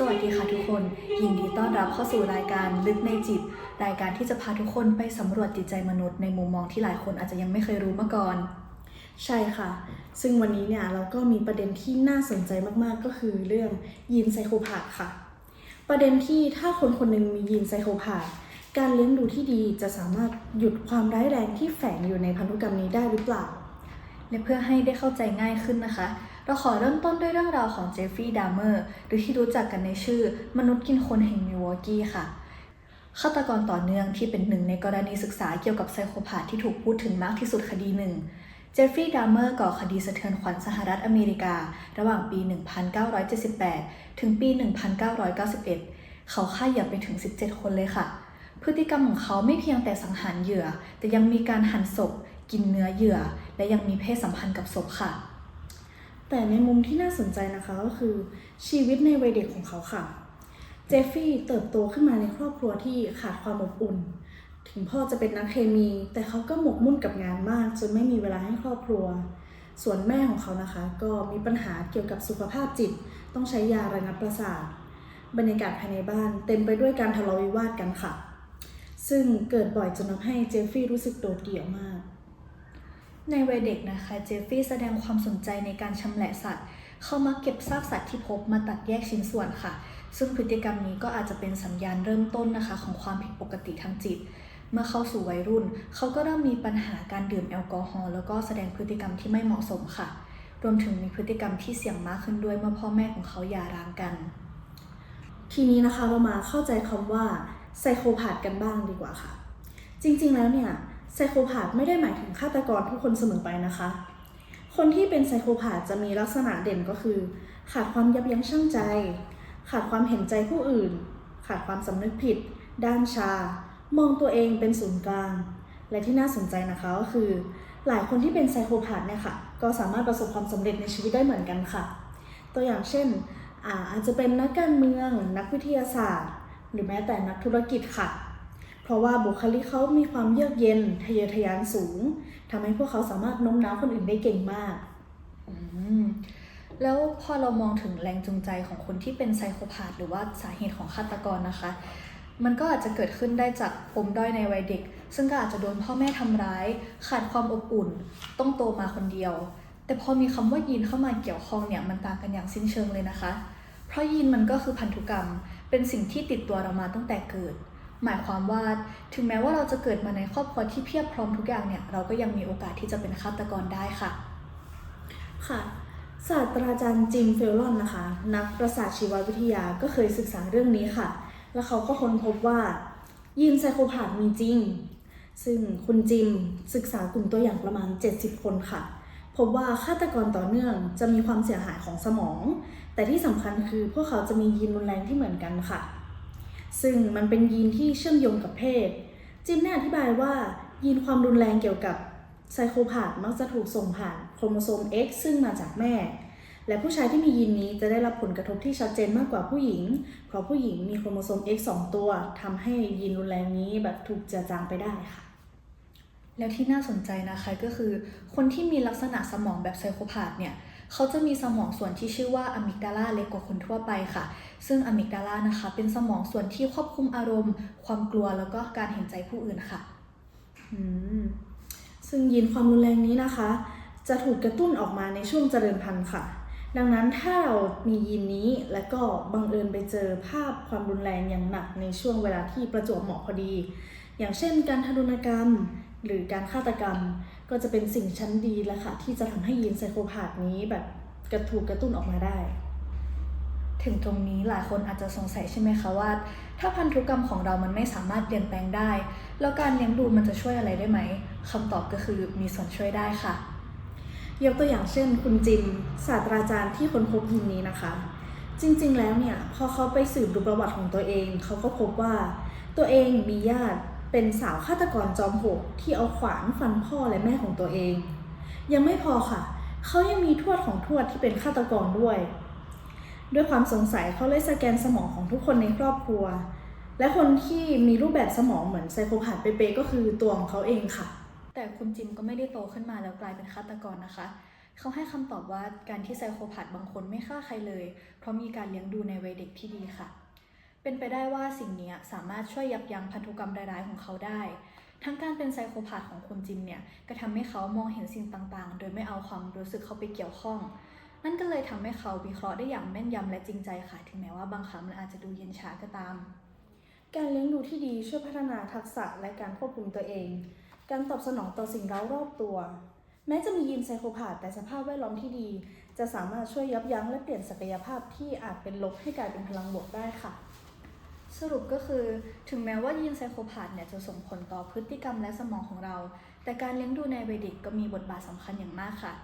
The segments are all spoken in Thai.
สวัสดีค่ะทุกคน ยินดีต้อนรับเข้าสู่รายการลึกในจิต รายการที่จะพาทุกคนไปสำรวจจิตใจมนุษย์ในมุมมองที่หลายคนอาจจะยังไม่เคยรู้มาก่อน ใช่ค่ะ ซึ่งวันนี้เนี่ยเราก็มีประเด็นที่น่าสนใจมากๆ ก็คือเรื่องยีนไซโคพาธค่ะ ประเด็นที่ถ้าคนคนหนึ่งมียีนไซโคพาธการเลี้ยงดูที่ดีจะสามารถหยุดความร้ายแรงที่แฝงอยู่ในพันธุกรรมนี้ได้หรือเปล่า และเพื่อให้ได้เข้าใจง่ายขึ้นนะคะ เราขอเริ่มต้นด้วยเรื่องราวของเจฟฟรีย์ดามเมอร์หรือที่รู้จักกันในชื่อ มนุษย์กินคนแห่งมิวอกกี้ค่ะฆาตกรต่อเนื่องที่เป็นหนึ่งในกรณีศึกษาเกี่ยวกับไซโคพาธที่ถูกพูดถึงมากที่สุดคดีหนึ่งเจฟฟรีย์ดามเมอร์ก่อคดีสะเทือนขวัญสหรัฐอเมริกา ระหว่างปี 1978 ถึงปี 1991 เขาฆ่าเหยื่อไปถึง 17 คนเลยค่ะ พฤติกรรมของเขาไม่เพียงแต่สังหารเหยื่อ แต่ยังมีการหั่นศพ กินเนื้อเหยื่อ และยังมีเพศสัมพันธ์กับศพค่ะ แต่ในมุมที่น่าสนใจนะคะก็คือชีวิตในวัยเด็กของเขาค่ะ เจฟฟี่เติบโตขึ้นมาในครอบครัวที่ขาดความอบอุ่น ถึงพ่อจะเป็นนักเคมี แต่เขาก็หมกมุ่นกับงานมาก จนไม่มีเวลาให้ครอบครัว ส่วนแม่ของเขานะคะ ก็มีปัญหาเกี่ยวกับสุขภาพจิต ต้องใช้ยาระงับประสาท บรรยากาศภายในบ้านเต็มไปด้วยการทะเลาะวิวาทกันค่ะ ซึ่งเกิดบ่อยจนทำให้เจฟฟี่รู้สึกโดดเดี่ยวมาก ในวัยเด็กนะคะ เจฟฟี่แสดงความสนใจในการชำแหละสัตว์ เขามักเก็บซากสัตว์ที่พบมาตัดแยกชิ้นส่วนค่ะ ซึ่งพฤติกรรมนี้ก็อาจจะเป็นสัญญาณเริ่มต้นนะคะ ของความผิดปกติทางจิต เมื่อเข้าสู่วัยรุ่น เขาก็เริ่มมีปัญหาการดื่มแอลกอฮอล์แล้วก็แสดงพฤติกรรมที่ไม่เหมาะสมค่ะ รวมถึงมีพฤติกรรมที่เสี่ยงมากขึ้นด้วยเมื่อพ่อแม่ของเขาหย่าร้างกัน ทีนี้นะคะเรามาเข้าใจคำว่าไซโคพาธกันบ้างดีกว่าค่ะ จริงๆแล้วเนี่ย ไซโคพาธไม่ได้หมายถึงฆาตกรทุกคนเสมอไปนะคะ คนที่เป็นไซโคพาธจะมีลักษณะเด่นก็คือ ขาดความยับยั้งชั่งใจ ขาดความเห็นใจผู้อื่น ขาดความสำนึกผิด ด้านชา มองตัวเองเป็นศูนย์กลาง และที่น่าสนใจนะคะก็คือ หลายคนที่เป็นไซโคพาธเนี่ยค่ะ ก็สามารถประสบความสำเร็จในชีวิตได้เหมือนกันค่ะ ตัวอย่างเช่นอาอาจจะเป็นนักการเมือง นักวิทยาศาสตร์ หรือแม้แต่นักธุรกิจค่ะ เพราะว่าบุคลิกเขามีความเยือกเย็นทะเยอทะยานสูงทำให้พวกเขาสามารถโน้มน้าวคนอื่นได้เก่งมากอแล้วพอเรามองถึงแรงจูงใจของคนที่เป็นไซโคพาธหรือว่าสาเหตุของฆาตกรนะคะ มันก็อาจจะเกิดขึ้นได้จากปมด้อยในวัยเด็ก ซึ่งก็อาจจะโดนพ่อแม่ทำร้าย ขาดความอบอุ่น ต้องโตมาคนเดียว แต่พอมีคำว่ายีนเข้ามาเกี่ยวข้องเนี่ยมันต่างกันอย่างสิ้นเชิงเลยนะคะ เพราะยีนมันก็คือพันธุกรรม เป็นสิ่งที่ติดตัวเรามาตั้งแต่เกิด หมายความว่าถึงแม้ว่าเราจะเกิดมาในครอบครัวที่เพียบพร้อมทุกอย่างเนี่ยเราก็ยังมีโอกาสที่จะเป็นฆาตกรได้ค่ะ ค่ะศาสตราจารย์จิมเฟลลอนนะคะ นักประสาทชีววิทยาก็เคยศึกษาเรื่องนี้ค่ะ แล้วเขาก็ค้นพบว่ายีนไซโคพาธมีจริง ซึ่งคุณจิมศึกษากลุ่มตัวอย่างประมาณ 70 คนค่ะ พบว่าฆาตกรต่อเนื่องจะมีความเสียหายของสมอง แต่ที่สำคัญคือพวกเขาจะมียีนรุนแรงที่เหมือนกันค่ะ ซึ่งมันเป็นยีนที่เชื่อมโยงกับเพศ จิมเนี่ยอธิบายว่ายีนความรุนแรงเกี่ยวกับไซโคพาธมักจะถูกส่งผ่านโครโมโซม X ซึ่งมาจากแม่ และผู้ชายที่มียีนนี้จะได้รับผลกระทบที่ชัดเจนมากกว่าผู้หญิง เพราะผู้หญิงมีโครโมโซม X 2 ตัวทำให้ยีนรุนแรงนี้แบบถูกเจือจางไปได้ค่ะ แล้วที่น่าสนใจนะคะก็คือ คนที่มีลักษณะสมองแบบไซโคพาธเนี่ย เขาจะมีสมองส่วนที่ชื่อว่าอะมิกดาลาเล็กกว่าคนทั่วไปค่ะ ซึ่งอะมิกดาลานะคะ เป็นสมองส่วนที่ควบคุมอารมณ์ ความกลัวแล้วก็การเห็นใจผู้อื่นค่ะ อืม ซึ่งยีนความรุนแรงนี้นะคะ จะถูกกระตุ้นออกมาในช่วงเจริญพันธุ์ค่ะ ดังนั้นถ้าเรามียีนนี้และก็บังเอิญไปเจอภาพความรุนแรงอย่างหนักในช่วงเวลาที่ประจวบเหมาะพอดี อย่างเช่น การทารุณกรรม หรือการฆาตกรรม ก็จะเป็นสิ่งชั้นดีแล้วค่ะ ที่จะทำให้ยีนไซโคพาธนี้แบบกระถูกกระตุ้นออกมาได้ ถึงตรงนี้หลายคนอาจจะสงสัยใช่ไหมคะว่า ถ้าพันธุกรรมของเรามันไม่สามารถเปลี่ยนแปลงได้ แล้วการเลี้ยงดูมันจะช่วยอะไรได้ไหมคำตอบก็คือมีส่วนช่วยได้ค่ะ ยกตัวอย่างเช่น คุณจิมศาสตราจารย์ที่ค้นพบยีนนี้นะคะ จริงๆ แล้วเนี่ยพอเขาไปสืบดูประวัติของตัวเอง เขาก็พบว่าตัวเองมีญาติ เป็นสาวฆาตกรจอมโหดที่เอาขวานฟันพ่อและแม่ของตัวเอง ยังไม่พอค่ะ เขายังมีทวดของทวดที่เป็นฆาตกรด้วย ด้วยความสงสัยเขาเลยสแกนสมองของทุกคนในครอบครัว และคนที่มีรูปแบบสมองเหมือนไซโคพาธเป๊ะก็คือตัวของเขาเองค่ะ แต่คุณจิมก็ไม่ได้โตขึ้นมาแล้วกลายเป็นฆาตกรนะคะเขาให้คำตอบว่าการที่ไซโคพาธบางคนไม่ฆ่าใครเลย เพราะมีการเลี้ยงดูในวัยเด็กที่ดีค่ะ เป็นไปได้ว่าสิ่งนี้สามารถช่วยยับยั้งพันธุกรรมร้ายๆของเขาได้ ทั้งการเป็นไซโคพาธของคุณจิมเนี่ยก็ทำให้เขามองเห็นสิ่งต่างๆ โดยไม่เอาความรู้สึกเข้าไปเกี่ยวข้อง นั่นก็เลยทำให้เขาวิเคราะห์ได้อย่างแม่นยำและจริงใจค่ะ ถึงแม้ว่าบางครั้งมันอาจจะดูเย็นช้าก็ตาม การเลี้ยงดูที่ดีช่วยพัฒนาทักษะและการควบคุมตัวเอง การตอบสนองต่อสิ่งเร้ารอบตัว แม้จะมียีนไซโคพาธแต่สภาพแวดล้อมที่ดี จะสามารถช่วยยับยั้งและเปลี่ยนศักยภาพที่อาจเป็นลบให้กลายเป็นพลังบวกได้ค่ะ สรุปก็คือถึงแม้ว่ายีนไซโคพาธเนี่ยจะส่งผลต่อพฤติกรรมและสมองของเรา แต่การเลี้ยงดูในวัยเด็กก็มีบทบาทสำคัญอย่างมากค่ะ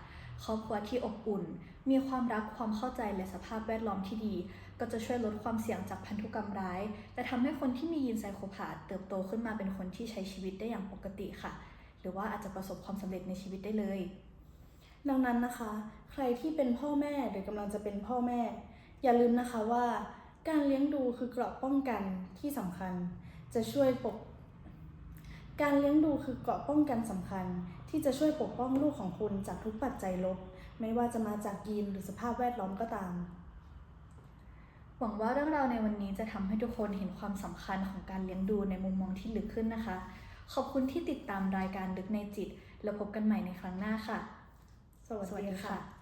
ครอบครัวที่อบอุ่น มีความรักความเข้าใจและสภาพแวดล้อมที่ดี ก็จะช่วยลดความเสี่ยงจากพันธุกรรมร้าย และทำให้คนที่มียีนไซโคพาธเติบโตขึ้นมาเป็นคนที่ใช้ชีวิตได้อย่างปกติค่ะ หรือว่าอาจจะประสบความสำเร็จในชีวิตได้เลย ดังนั้นนะคะ ใครที่เป็นพ่อแม่หรือกำลังจะเป็นพ่อแม่ อย่าลืมนะคะว่า การเลี้ยงดูคือเกราะป้องกันที่สำคัญ จะช่วยปก การเลี้ยงดูคือเกราะป้องกันสำคัญ ที่จะช่วยปกป้องลูกของคุณจากทุกปัจจัยลบ ไม่ว่าจะมาจากยีนหรือสภาพแวดล้อมก็ตาม หวังว่าเรื่องราวในวันนี้จะทำให้ทุกคนเห็นความสำคัญของการเลี้ยงดูในมุมมองที่ลึกขึ้นนะคะ ขอบคุณที่ติดตามรายการลึกในจิต แล้วพบกันใหม่ในครั้งหน้าค่ะ สวัสสวัสดีดีค่ะค่ะ